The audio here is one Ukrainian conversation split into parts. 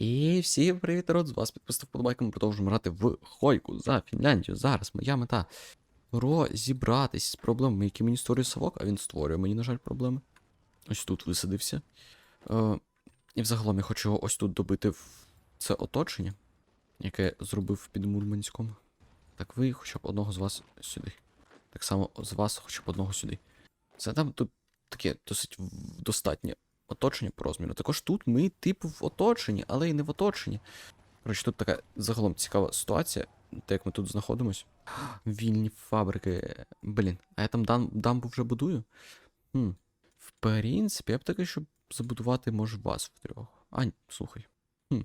І всім привіт, народ! З вас підписав подобайка. Ми продовжуємо грати в Хойку за Фінляндію. Зараз моя мета розібратись з проблемами, які мені створює Савок, а він створює мені, на жаль, проблеми. Ось тут висадився. Е, і взагалом я хочу його ось тут добити в це оточення, яке зробив під Мурманськом. Так ви хоча б одного з вас сюди. Так само з вас хоча б одного сюди. Це там тут таке досить достатнє оточення по розміру. Також тут ми, типу, в оточенні, але й не в оточенні. Коротше, тут така загалом цікава ситуація, те, як ми тут знаходимось. Вільні фабрики. Блін, а я там дам, дамбу вже будую? Хм. В принципі, я б таки, щоб забудувати, може, вас втрьох. А, ні, слухай. Хм.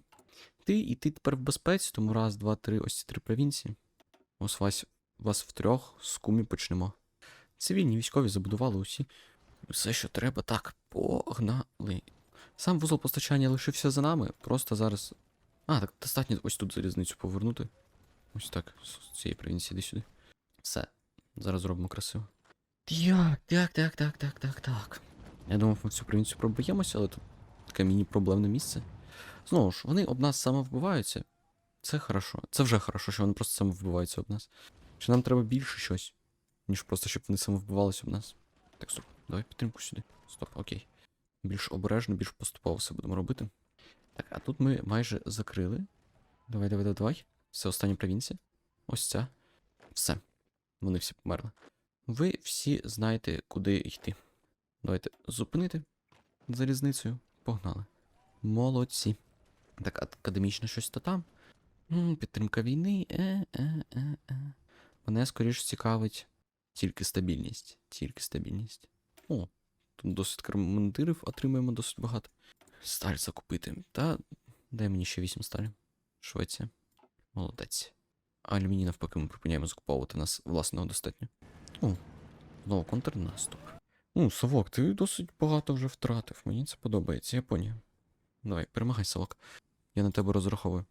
Ти і ти тепер в безпеці, тому раз, два, три, ось ці три провінції. Ось вас, вас втрьох з кумі почнемо. Цивільні військові забудували усі. Все, що треба, так, погнали. Сам вузол постачання лишився за нами. Просто зараз. А, так достатньо ось тут залізницю повернути. Ось так, з цієї провінції сюди. Все. Зараз зробимо красиво. Так, так, так, так, так, так, так. Я думав, ми всю провінцію проб'ємося, але тут таке міні-проблемне місце. Знову ж, вони об нас самовбиваються. Це хорошо. Це вже хорошо, що вони просто самовбиваються об нас. Чи нам треба більше щось, ніж просто щоб вони самовбивалися об нас? Так, стоп, давай підтримку сюди. Стоп, окей. Більш обережно, більш поступово все будемо робити. Так, а тут ми майже закрили. Давай, давай, давай, давай. Це остання провінція. Ось ця. Все. Вони всі померли. Ви всі знаєте, куди йти. Давайте зупинити залізницею. Погнали. Молодці. Так, академічно щось то там. Підтримка війни. Е, е, е, е. Мене скоріш цікавить тільки стабільність. Тільки стабільність. О, тут досить командирів отримуємо досить багато. Сталь закупити. Та дай мені ще 8 сталі. Швеція. Молодець. А алюміній навпаки ми припиняємо закуповувати нас власного достатньо. О, знову контрнаступ. Ну, Савок, ти досить багато вже втратив. Мені це подобається, Японія. Давай, перемагай, Савок. Я на тебе розраховую.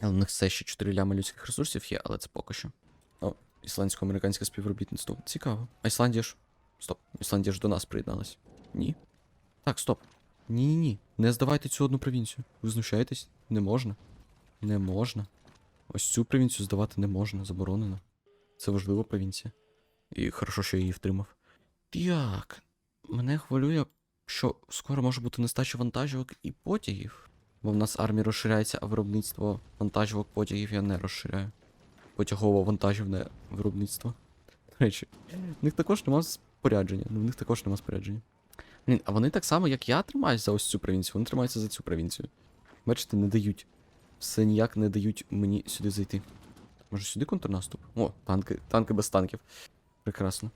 Але в них все ще 4 лями людських ресурсів є, але це поки що. О, ісландсько-американське співробітництво. Цікаво. А Ісландія ж. Стоп, Ісландія ж до нас приєдналась. Ні. Так, стоп. Ні-ні ні. Не здавайте цю одну провінцію. Ви знущаєтесь? Не можна. Не можна. Ось цю провінцію здавати не можна, заборонено. Це важлива провінція. І хорошо, що я її втримав. Так. Мене хвилює, що скоро може бути нестача вантажівок і потягів. Бо в нас армія розширяється, а виробництво вантажівок потягів я не розширяю. Потягово-вантажівне виробництво. До речі, в них також нема спорядження. Ну, в них також нема спорядження. Блін, а вони так само, як я тримаюсь за ось цю провінцію, вони тримаються за цю провінцію. Бачите, не дають. Все ніяк не дають мені сюди зайти. Може сюди контрнаступ? О, танки, танки без танків. Прекрасно.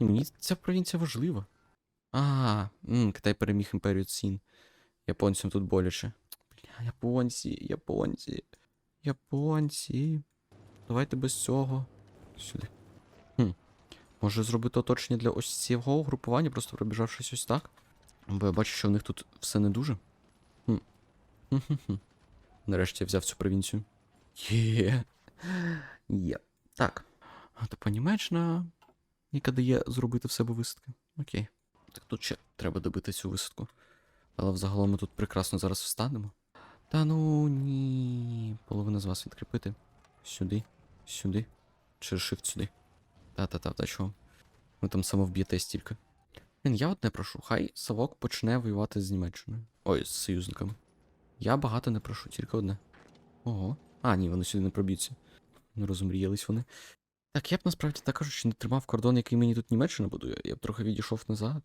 Ні, мені ця провінція важлива. А, м, Китай переміг імперію Цін. Японцям тут боляче. Бля, японці, японці. Японці. Давайте без цього. Сюди. Може зробити оточення для ось цього групування, просто пробіжавшись ось так. Бо я бачу, що в них тут все не дуже. Хм. Нарешті я взяв цю провінцію. Є. Є. Так. А то Німеччина, яка дає зробити в себе висадки. Окей. Так тут ще треба добити цю висадку. Але взагалом ми тут прекрасно зараз встанемо. Та ну ні. Половина з вас відкріпити. Сюди, сюди. Через shift сюди. Та-та-та, та чого? Ви там самовб'єте стільки. Блін, я от не прошу, хай Савок почне воювати з Німеччиною. Ой, з союзниками. Я багато не прошу, тільки одне. Ого. А, ні, вони сюди не проб'ються. Не розумріялись вони. Так, я б насправді так кажучи, не тримав кордон, який мені тут Німеччина будує. Я б трохи відійшов назад.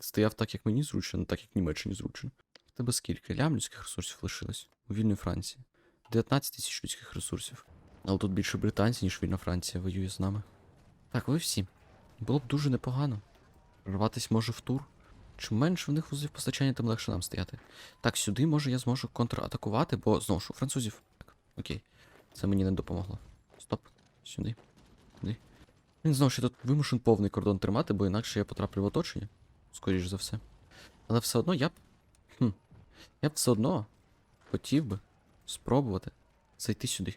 Стояв так, як мені зручно, так, як Німеччині зручно. В тебе скільки? Лям людських ресурсів лишилось? У вільної Франції. 19 тисяч людських ресурсів. Але тут більше британців, ніж вільна Франція воює з нами. Так, ви всі. Було б дуже непогано. Рватись може в тур. Чим менше в них вузлів постачання, тим легше нам стояти. Так, сюди, може, я зможу контратакувати, бо знову ж у французів. Так, окей. Це мені не допомогло. Стоп. Сюди. Сюди. Він знову ще тут вимушен повний кордон тримати, бо інакше я потраплю в оточення. Скоріш за все. Але все одно я б. Хм. Я б все одно хотів би спробувати зайти сюди.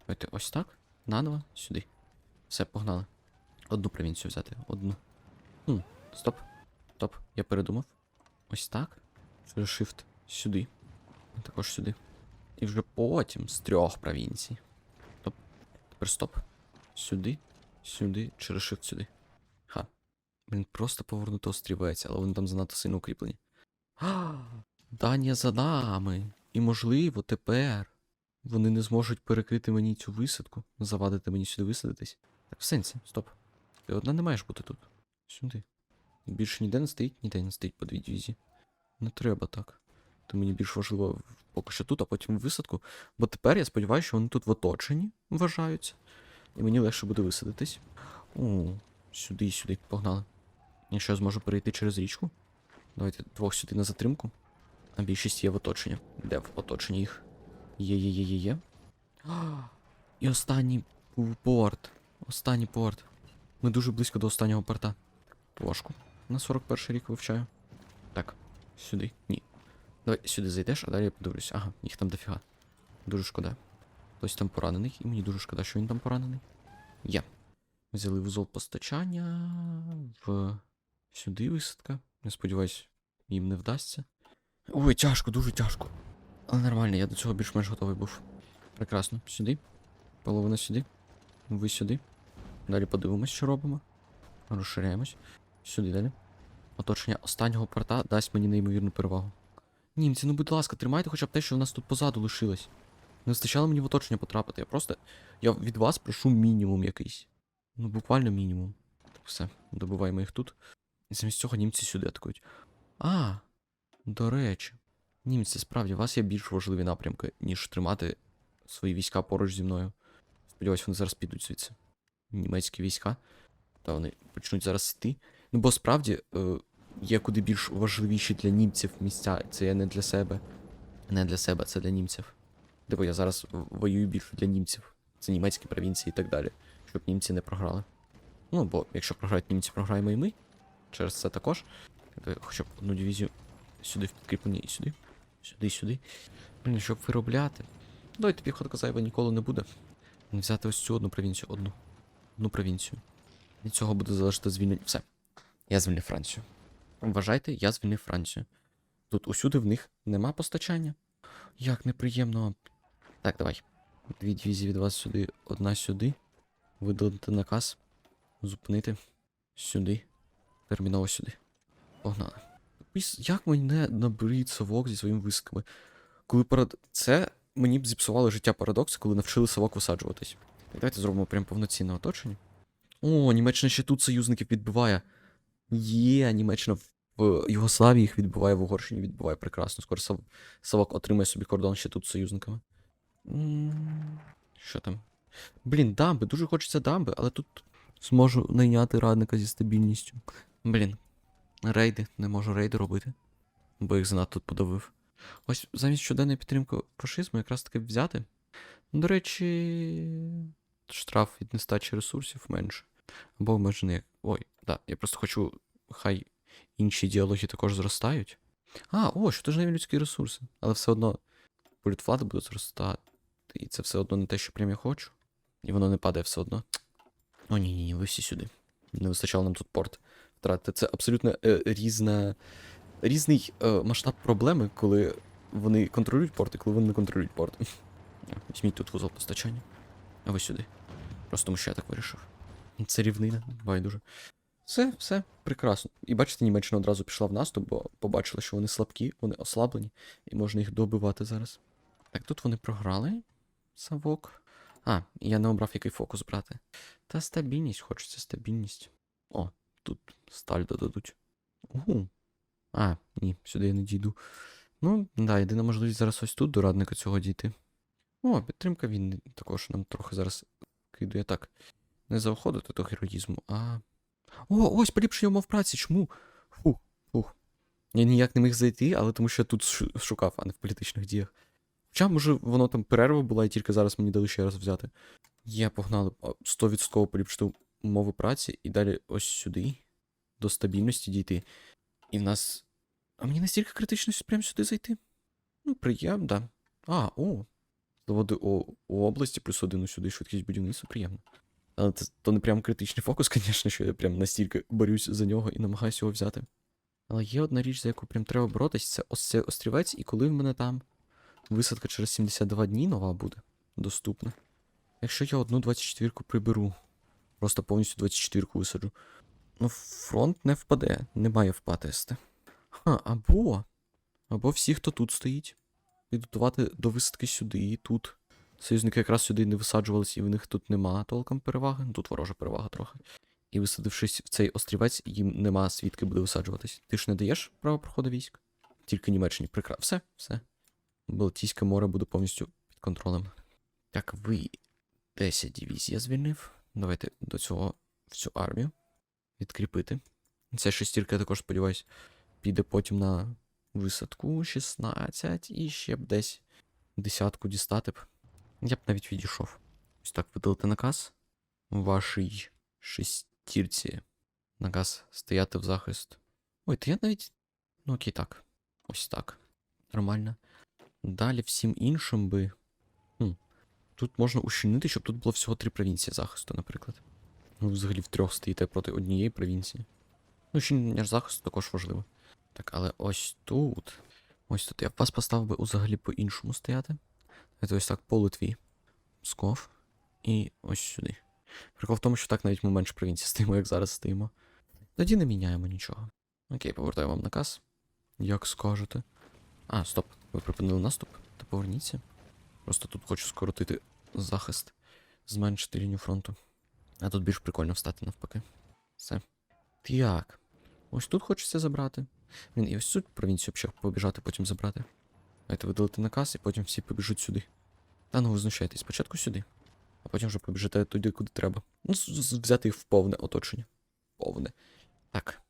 Давайте ось так. Наново сюди. Все, погнали. Одну провінцію взяти. Одну. Хм, стоп. Стоп. Я передумав. Ось так. Через shift сюди. Також сюди. І вже потім з трьох провінцій. Стоп. Тепер стоп. Сюди, сюди, через shift сюди. Ха. Блін, просто повернуто острівець, але вони там занадто сильно укріплені. А, Данія за нами. І можливо, тепер вони не зможуть перекрити мені цю висадку, завадити мені сюди висадитись. Так, в сенсі, стоп. Ти одна не маєш бути тут. Сюди. Більше ніде не стоїть, ніде не стоїть по дві дивізії. Не треба так. То мені більш важливо поки що тут, а потім висадку. Бо тепер я сподіваюся, що вони тут в оточенні вважаються. І мені легше буде висадитись. О, сюди і сюди, погнали. Я зможу перейти через річку. Давайте двох сюди на затримку. А більшість є в оточенні. Де в оточенні їх? Є, є, є, є, є. І останній порт. Останній порт. Ми дуже близько до останнього порта. Важко. На 41 рік вивчаю. Так, сюди. Ні. Давай сюди зайдеш, а далі я подивлюсь. Ага, їх там дофіга. Дуже шкода. Хтось там поранений, і мені дуже шкода, що він там поранений. Є. Взяли вузол постачання в сюди висадка. Я сподіваюсь, їм не вдасться. Ой, тяжко, дуже тяжко. Але нормально, я до цього більш-менш готовий був. Прекрасно. Сюди. Половина сюди. Ви сюди. Далі подивимось, що робимо. Розширяємось. Сюди далі. Оточення останнього порта дасть мені неймовірну перевагу. Німці, ну будь ласка, тримайте хоча б те, що в нас тут позаду лишилось. Не вистачало мені в оточення потрапити. Я просто. Я від вас прошу мінімум якийсь. Ну, буквально мінімум. Все, добиваємо їх тут. І замість цього німці сюди атакують. А, до речі, німці, справді, у вас є більш важливі напрямки, ніж тримати свої війська поруч зі мною. Сподіваюсь, вони зараз підуть звідси. Німецькі війська. Та вони почнуть зараз йти. Ну, бо справді е, є куди більш важливіші для німців місця. Це я не для себе. Не для себе, це для німців. Типу, я зараз воюю більше для німців. Це німецькі провінції і так далі. Щоб німці не програли. Ну, бо якщо програють німці, програємо і ми. Через це також. Хоча б одну дивізію сюди в підкріплення і сюди. Сюди, сюди. Блін, щоб виробляти. Давайте піхотка зайва ніколи не буде. Взяти ось цю одну провінцію, одну. Одну провінцію. Від цього буде залежати звільнення. Все. Я звільнив Францію. Вважайте, я звільнив Францію. Тут усюди в них нема постачання. Як неприємно. Так, давай. Дві дивізії від вас сюди, одна сюди. Видалити наказ. Зупинити. Сюди. Терміново сюди. Погнали. Як мене наберіть совок зі своїми висадками? Коли парад... Це мені б зіпсувало життя парадокс, коли навчили совок висаджуватись. Давайте зробимо прям повноцінне оточення. О, Німеччина ще тут союзників відбиває. Є, Німеччина в, в Югославії їх відбиває, в Угорщині відбиває прекрасно. Скоро Сав... Савок отримає собі кордон ще тут з союзниками. Що там? Блін, дамби, дуже хочеться дамби, але тут зможу найняти радника зі стабільністю. Блін, рейди, не можу рейди робити, бо їх занадто подавив. Ось замість щоденної підтримки фашизму якраз таки взяти. До речі, штраф від нестачі ресурсів менше. Або обмежений. Ой, да, я просто хочу, хай інші діалоги також зростають. А, о, що ж людські ресурси. Але все одно політвлада буде зростати. І це все одно не те, що прям я хочу. І воно не падає все одно. О, ні, ні, ні, ви всі сюди. Не вистачало нам тут порт втратити. Це абсолютно е, різна, різний е, масштаб проблеми, коли вони контролюють порт і коли вони не контролюють порт. Візьміть тут вузол постачання. А ви сюди. Просто тому що я так вирішив. Це рівнина, байдуже. Все, все, прекрасно. І бачите, Німеччина одразу пішла в наступ, бо побачила, що вони слабкі, вони ослаблені, і можна їх добивати зараз. Так, тут вони програли. Савок. А, я не обрав який фокус брати. Та стабільність, хочеться стабільність. О, тут сталь додадуть. Угу. А, ні, сюди я не дійду. Ну, да, єдина можливість зараз ось тут до радника цього дійти. О, підтримка він також нам трохи зараз кидує так. Не заходити до героїзму, а. О, ось поліпшення умов праці, чому? Фух, фух. Я ніяк не міг зайти, але тому що я тут шукав, а не в політичних діях. Хоча, може, воно там перерва була, і тільки зараз мені дали ще раз взяти. Є, погнали. а, 100% поліпшити умови праці, і далі ось сюди, до стабільності дійти. І в нас. А мені настільки критично прямо сюди зайти? Ну, приємно, да. А, о. Заводи о, у області плюс один сюди, швидкість будівництва, приємно. Але це то не прям критичний фокус, звісно, що я прям настільки борюсь за нього і намагаюся його взяти. Але є одна річ, за яку прям треба боротись, це ось цей острівець, і коли в мене там висадка через 72 дні нова буде доступна. Якщо я одну 24-ку приберу, просто повністю 24-ку висаджу. Ну, фронт не впаде, не має впасти. Ха, або. Або всі, хто тут стоїть, підготувати до висадки сюди і тут. Союзники якраз сюди не висаджувались, і в них тут нема толком переваги. Ну, Тут ворожа перевага трохи. І висадившись в цей острівець, їм нема свідки буде висаджуватись. Ти ж не даєш право проходу військ? Тільки Німеччині. Прикра... Все, все. Балтійське море буде повністю під контролем. Так, ви 10 дивізій я звільнив. Давайте до цього всю армію відкріпити. Ця шестірка, я також сподіваюсь, піде потім на висадку 16 і ще б десь десятку дістати б. Я б навіть відійшов. Ось так видалити наказ. Вашій шестірці наказ стояти в захист. Ой, то я навіть. Ну окей, так. Ось так. Нормально. Далі всім іншим би. Хм. Тут можна ущільнити, щоб тут було всього три провінції захисту, наприклад. Ви взагалі втрьох стоїте проти однієї провінції. Ну, ущільнення захисту також важливо. Так, але ось тут. Ось тут я б вас поставив би взагалі по-іншому стояти. Це ось так по Литві. Псков. І ось сюди. Прикол в тому, що так навіть ми менше провінцій стоїмо, як зараз стоїмо. Тоді не міняємо нічого. Окей, повертаю вам наказ. Як скажете. А, стоп. Ви припинили наступ? Та поверніться. Просто тут хочу скоротити захист, зменшити лінію фронту. А тут більш прикольно встати навпаки. Все. Так. Ось тут хочеться забрати. Він і ось цю провінцію ще побіжати, потім забрати. Давайте видалити наказ, і потім всі побіжуть сюди. Та ну ви спочатку сюди, а потім вже побіжите туди, куди треба. Ну, взяти їх в повне оточення. Повне. Так.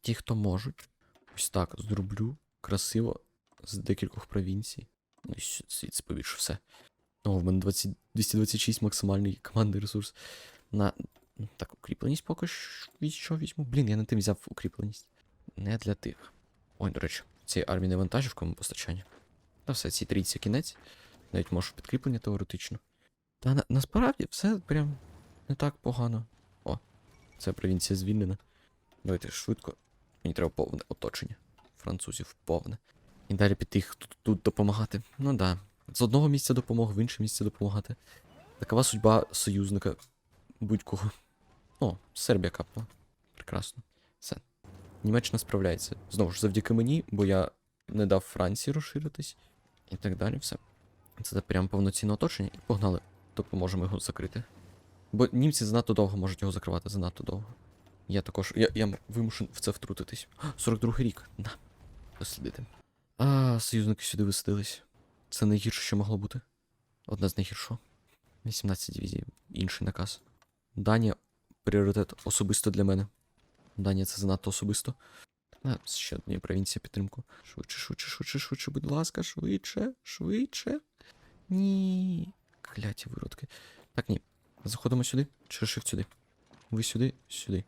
Ті, хто можуть, ось так зроблю красиво з декількох провінцій. Ну і побільше все. О, в мене 20, 226 максимальний командний ресурс. На. Так, укріпленість поки що візьму. Блін, я не тим взяв укріпленість. Не для тих. Ой, до речі, цієї армії не вантажівками постачання. Та все, ці трійці кінець. Навіть можу підкріплення теоретично. Та на, насправді все прям не так погано. О, це провінція звільнена. Давайте швидко. Мені треба повне оточення. Французів повне. І далі піти їх тут, тут допомагати. Ну да. З одного місця допомоги, в інше місце допомагати. Такова судьба союзника будь-кого. О, Сербія капнула. Прекрасно. Все. Німеччина справляється. Знову ж завдяки мені, бо я не дав Франції розширитись. І так далі, все. Це прям повноцінне оточення і погнали. Допоможемо його закрити. Бо німці занадто довго можуть його закривати, занадто довго. Я також. Я, я вимушен в це втрутитись. 42-й рік. На. Дослідити. А, союзники сюди висадились. Це найгірше, що могло бути. Одне з найгіршого. 18 дивізій. Інший наказ. Данія пріоритет особисто для мене. Данія це занадто особисто. На, ще однієї провінції підтримку. Швидше, швидше, швидше, швидше, будь ласка, швидше, швидше. Ні. Кляті виродки. Так, ні. Заходимо сюди, через shift сюди. Ви сюди, сюди.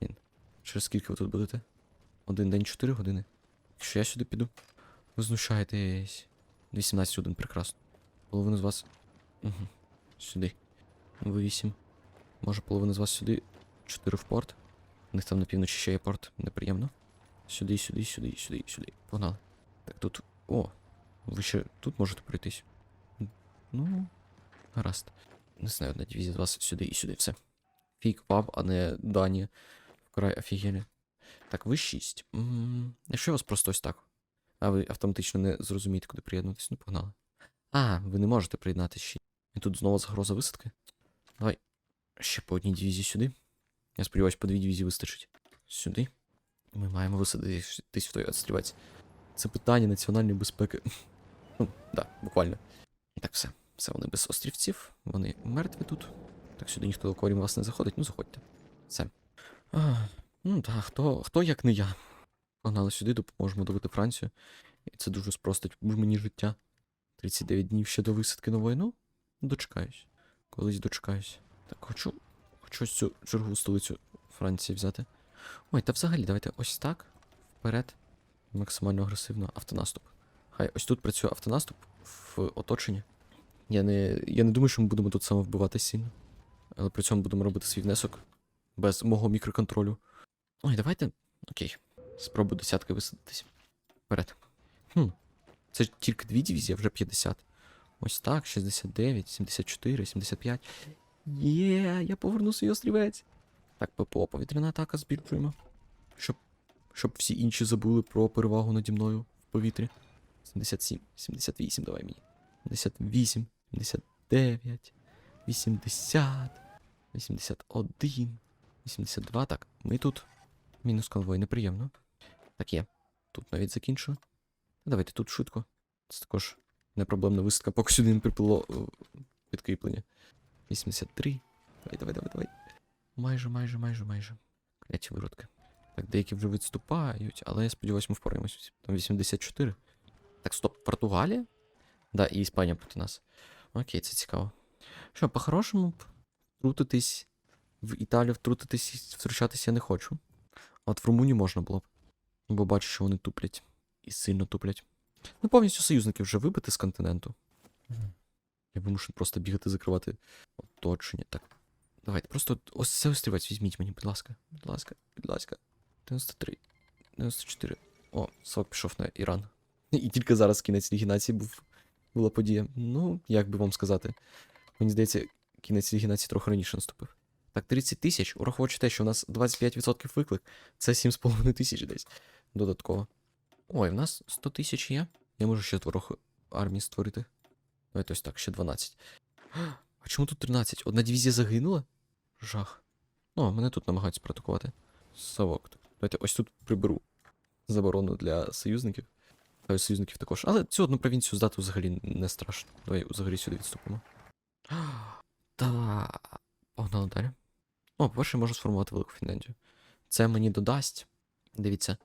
Блін. Через скільки ви тут будете? Один день 4 години. Якщо я сюди піду. Ви знущаєтесь. 18 годин, прекрасно. Половину з вас. Угу. Сюди. Ви 8. Може, половина з вас сюди. 4 в порт. У них там на півночі ще є порт. Неприємно. Сюди, сюди, сюди, сюди, сюди. Погнали. Так тут. О! Ви ще тут можете пройтись. Ну. Гаразд. Не знаю, одна дивізія вас сюди і сюди. Все. Фік вам, а не Данія. Вкрай офігелі. Так, ви 6. м Якщо я вас просто ось так. А ви автоматично не зрозумієте, куди приєднуватись, ну погнали. А, ви не можете приєднатися ще. І тут знову загроза висадки. Давай. Ще по одній дивізії сюди. Я сподіваюся, по дві дивізії вистачить. Сюди. Ми маємо висадитись в той відстрілець. Це питання національної безпеки. Ну, да, буквально. Так, все. Все, вони без острівців, вони мертві тут. Так сюди ніхто окрім вас не заходить, ну заходьте. Все. А, ну так, хто, хто як не я. Погнали сюди, допоможемо добити Францію. І це дуже спростить мені життя. 39 днів ще до висадки нової, ну, дочекаюсь. Колись дочекаюсь. Так, хочу. Хочу ось цю чергову столицю Франції взяти. Ой, та взагалі, давайте ось так. Вперед. Максимально агресивно. Автонаступ. Хай ось тут працює автонаступ в оточенні. Я не, я не думаю, що ми будемо тут саме вбивати сильно. Але при цьому будемо робити свій внесок. Без мого мікроконтролю. Ой, давайте. Окей. Спробую десятки висадитись. Вперед. Хм. Це тільки дві дивізії, вже 50. Ось так, 69, 74, 75. Є, я поверну свій острівець. Так, ППО, повітряна атака збільшуємо. Щоб, щоб всі інші забули про перевагу наді мною в повітрі. 77, 78, давай мені. 78, 79, 80, 81, 82. Так, ми тут. Мінус конвой, неприємно. Так є. Тут навіть закінчу. Давайте тут швидко. Це також не проблемна висадка, поки сюди не приплило е, підкріплення. 83. Давай, давай, давай, давай. Майже, майже, майже, майже. Кляті виродки. Так, деякі вже відступають, але я сподіваюся, ми впораємось. Там 84. Так, стоп, Португалія? Да, і Іспанія проти нас. Окей, це цікаво. Що, по-хорошому б втрутитись в Італію, втрутитись, і втручатись я не хочу. От в Румунію можна було б. Бо бачу, що вони туплять. І сильно туплять. Ну, повністю союзників вже вибити з континенту. Я вимушений просто бігати, закривати оточення. Так. Давайте, просто ось це острівець візьміть мені, будь ласка. Будь ласка, будь ласка. 93. 94. О, сок пішов на Іран. І тільки зараз кінець Ліги Націй був, була подія. Ну, як би вам сказати. Мені здається, кінець Ліги Націй трохи раніше наступив. Так, 30 тисяч, ураховуючи те, що у нас 25% виклик, це 7,5 тисяч десь додатково. Ой, в нас 100 тисяч є. Я можу ще трохи армії створити. Давайте ось так, ще 12. А чому тут 13? Одна дивізія загинула? Жах. Ну, а мене тут намагаються проатакувати. Совок. Давайте ось тут приберу заборону для союзників. Та й союзників також. Але цю одну провінцію здати взагалі не страшно. Давай взагалі сюди відступимо. Та. Погнали далі. О, по-перше, можу сформувати Велику Фінляндію. Це мені додасть. Дивіться.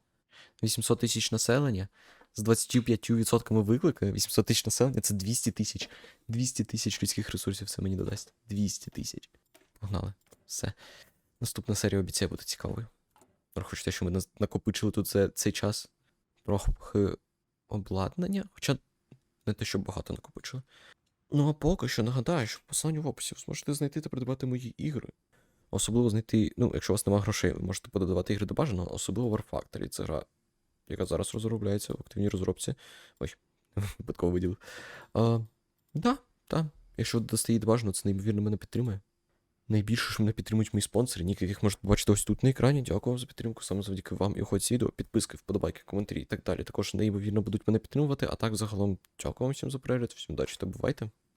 800 тисяч населення. З 25% виклика 800 тисяч населення це 200 тисяч. 200 тисяч людських ресурсів це мені додасть. 200 тисяч. Погнали. Все. Наступна серія обіцяє бути цікавою. Враховуючи те, що ми накопичили тут за цей час трохи обладнання, хоча не те, що багато накопичили. Ну а поки що нагадаю, що в посланні в описі ви зможете знайти та придбати мої ігри. Особливо знайти, ну, якщо у вас немає грошей, ви можете пододавати ігри до бажаного, особливо War Factory. Це гра, яка зараз розробляється в активній розробці. Ой, випадково виділив. А, да, так. Якщо додасте її до це неймовірно мене підтримує. Найбільше ж мене підтримують мої спонсори, ніки, яких можете побачити ось тут на екрані. Дякую вам за підтримку, саме завдяки вам і уходь відео, підписки, вподобайки, коментарі і так далі. Також неймовірно будуть мене підтримувати. А так, загалом, дякую вам всім за перегляд, всім удачі та бувайте.